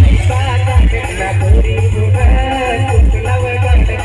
नाही पाहता कुठला गोरी गुरु कुठला वगैरे